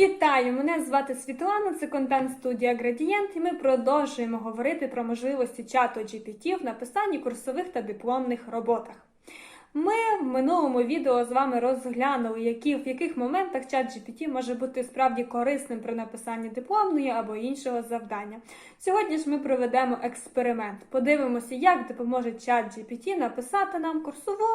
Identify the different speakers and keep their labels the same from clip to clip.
Speaker 1: Вітаю! Мене звати Світлана, це контент студія Градієнт, і ми продовжуємо говорити про можливості чату GPT в написанні курсових та дипломних роботах. Ми в минулому відео з вами розглянули, які, в яких моментах чат GPT може бути справді корисним при написанні дипломної або іншого завдання. Сьогодні ж ми проведемо експеримент. Подивимося, як допоможе чат GPT написати нам курсову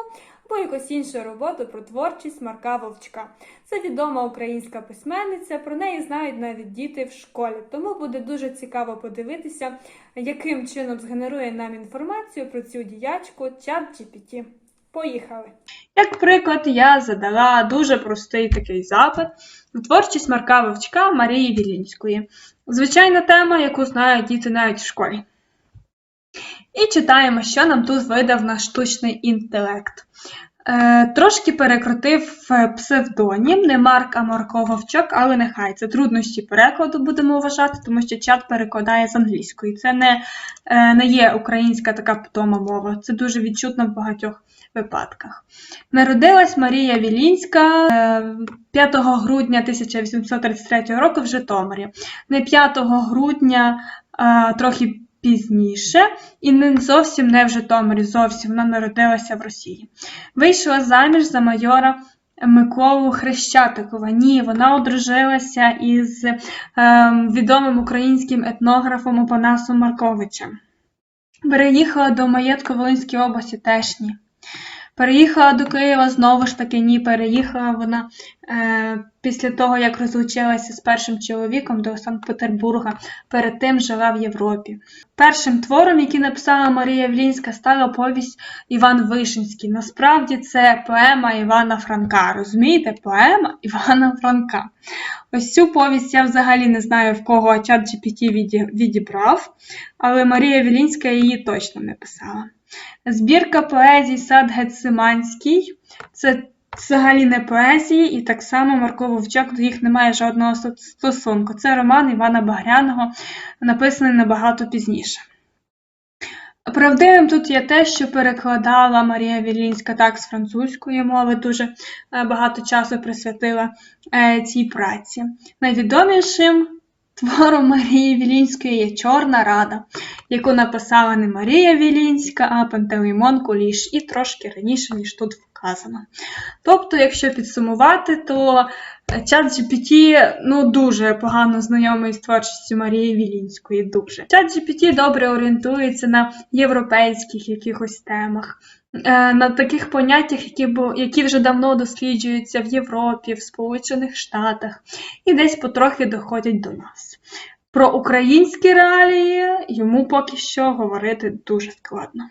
Speaker 1: або якусь іншу роботу про творчість Марка Вовчка. Це відома українська письменниця, про неї знають навіть діти в школі. Тому буде дуже цікаво подивитися, яким чином згенерує нам інформацію про цю діячку чат GPT. Поїхали! Як приклад, я задала дуже простий такий запит на творчість Марка Вовчка Марії Вілінської. Звичайна тема, яку знають діти навіть в школі. І читаємо, що нам тут видав наш штучний інтелект. Е, трошки перекрутив е, псевдонім, не Марк, а Марко Вовчок, але нехай це труднощі перекладу будемо вважати, тому що чат перекладає з англійської. Це не, е, не є українська така питома мова, це дуже відчутно в багатьох випадках. Народилась Марія Вілінська е, 5 грудня 1833 року в Житомирі. Не 5 грудня, трохи пізніше, і не зовсім не в Житомирі, зовсім вона народилася в Росії. Вийшла заміж за майора Миколу Хрещатикова. Ні, вона одружилася із е, відомим українським етнографом Опанасом Марковичем. Переїхала до маєтку Волинської області теж ні. Переїхала до Києва знову ж таки ні. Переїхала вона після того, як розлучилася з першим чоловіком до Санкт-Петербурга. Перед тим жила в Європі. Першим твором, який написала Марія Влінська, стала повість Іван Вишинський. Насправді це поема Івана Франка. Розумієте, поема Івана Франка. Ось цю повість я взагалі не знаю, в кого чат GPT віді- відібрав, але Марія Вілінська її точно не писала. Збірка поезій Сад Гециманський це взагалі не поезії, і так само Марко Вовчак до їх не має жодного стосунку. Це роман Івана Багряного, написаний набагато пізніше. Правдивим тут є те, що перекладала Марія Вілінська так з французької мови, дуже е, багато часу присвятила е, цій праці. Найвідомішим твором Марії Вілінської є Чорна Рада, яку написала не Марія Вілінська, а Пантелеймон Куліш, і трошки раніше, ніж тут вказано. Тобто, якщо підсумувати, то чат GPT ну, дуже погано знайомий з творчістю Марії Вілінської. Дуже. Чат GPT добре орієнтується на європейських якихось темах. е, На таких поняттях, які, які вже давно досліджуються в Європі, в Сполучених Штатах, і десь потрохи доходять до нас. Про українські реалії йому поки що говорити дуже складно.